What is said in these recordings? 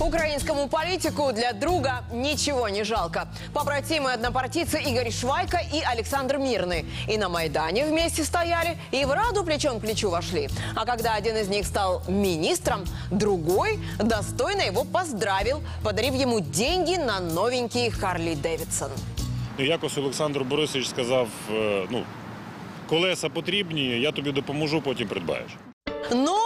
Украинскому политику для друга ничего не жалко. Побратимы однопартийцы Игорь Швайка и Александр Мирный. И на Майдане вместе стояли, и в Раду плечом к плечу вошли. А когда один из них стал министром, другой достойно его поздравил, подарив ему деньги на новенький Харли Дэвидсон. Ну, Якось Олександр Борисович сказав: е, ну, колеса потрібні, я тобі допоможу, потім придбаєш. Но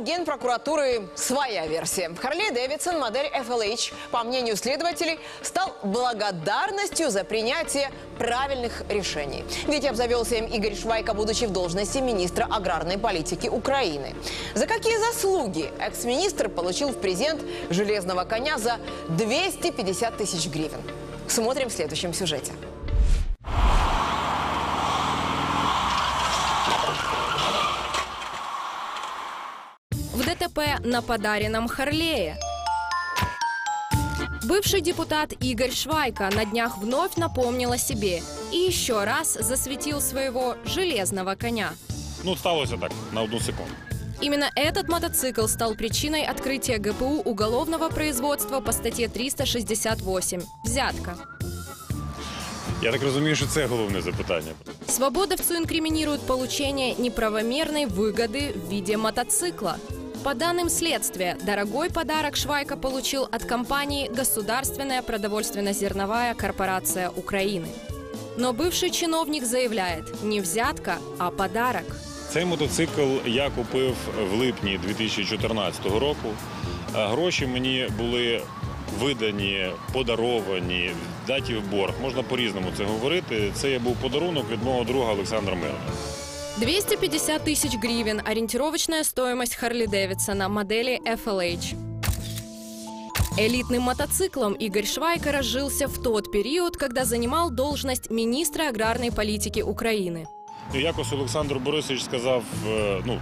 Генпрокуратуры своя версия. Харли Дэвидсон, модель FLH, по мнению следователей, стал благодарностью за принятие правильных решений. Ведь обзавелся им Игорь Швайка, будучи в должности министра аграрной политики Украины. За какие заслуги экс-министр получил в презент железного коня за 250 тысяч гривен? Смотрим в следующем сюжете. В ДТП на подаренном Харлее. Бывший депутат Игорь Швайка на днях вновь напомнил о себе и еще раз засветил своего железного коня. Ну, сталося так на одну секунду. Именно этот мотоцикл стал причиной открытия ГПУ уголовного производства по статье 368 «Взятка». Я так розумію, що це головне запитання. Свободовцу инкриминируют получение неправомерной выгоды в виде мотоцикла. По данным следствия, дорогой подарок Швайка получил от компании «Государственная продовольственно-зерновая корпорация Украины». Но бывший чиновник заявляет, не взятка, а подарок. Цей мотоцикл я купив в липні 2014 року. А Гроші мені були видані, подаровані, даті в борг. Можна по-різному це говорити. Це я був подарунок від мого друга Олександра Мирного. 250 тысяч гривен – ориентировочная стоимость Харли Дэвидсона модели FLH. Элитным мотоциклом Игорь Швайка разжился в тот период, когда занимал должность министра аграрной политики Украины. І якось Олександр Борисович сказав: е, ну,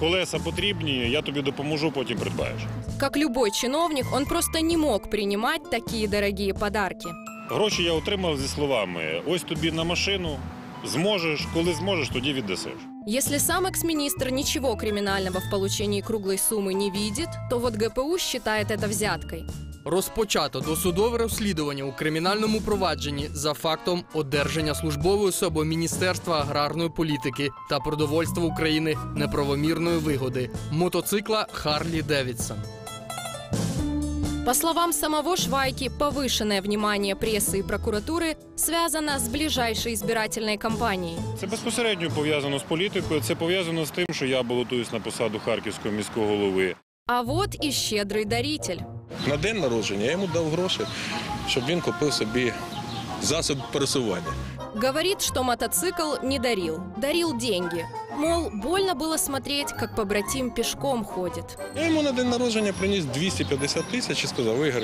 колеса потрібні, я тобі допоможу, потім придбаєш. Как любой чиновник, он просто не мог принимать такие дорогие подарки. Гроші я отримав зі словами: ось тобі на машину, зможеш, коли зможеш, тоді віддасиш. Если сам экс-министр ничего криминального в получении круглой суммы не видит, то вот ГПУ считает это взяткой. Розпочато досудове розслідування у кримінальному провадженні за фактом одержання службовою особою Міністерства аграрної політики та продовольства України неправомірної вигоди мотоцикла Харлі Девідсон. По словам самого Швайки, повышенное внимание прессы и прокуратуры связано с ближайшей избирательной кампанией. Це безпосередньо пов'язано з політикою. Це пов'язано з тим, що я балотуюсь на посаду харківського міського голови. А вот и щедрый даритель. На день народження я йому дав гроші, щоб він купив собі засіб пересування. Говорит, что мотоцикл не дарил, дарил деньги. Мол, больно было смотреть, как побратим пешком ходит. Я йому на день народження приніс 250 тисяч і сказав: Ігор,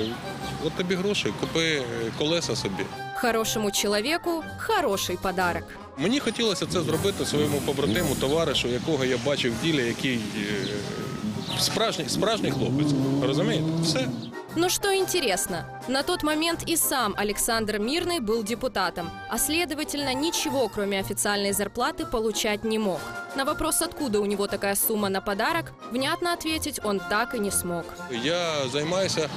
от тобі гроші, купи е, колеса собі. Хорошему человеку хороший подарок. Мені хотілося це зробити своєму побратиму, товаришу, якого я бачив в ділі, який е, справжній, справжній хлопець. Розумієте? Все. Но что интересно, на тот момент и сам Александр Мирный был депутатом, а следовательно ничего, кроме официальной зарплаты, получать не мог. На вопрос, откуда у него такая сумма на подарок, внятно ответить он так и не смог. Я займаюся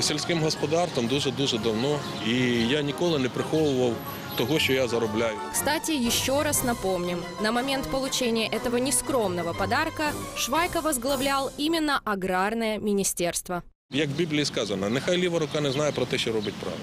сільським господарством дуже-дуже давно, і я ніколи не приховував того, що я заробляю. Кстати, еще раз напомним, на момент получения этого нескромного подарка Швайка возглавлял именно аграрное министерство. Як в Біблії сказано, нехай ліва рука не знає про те, що робить право.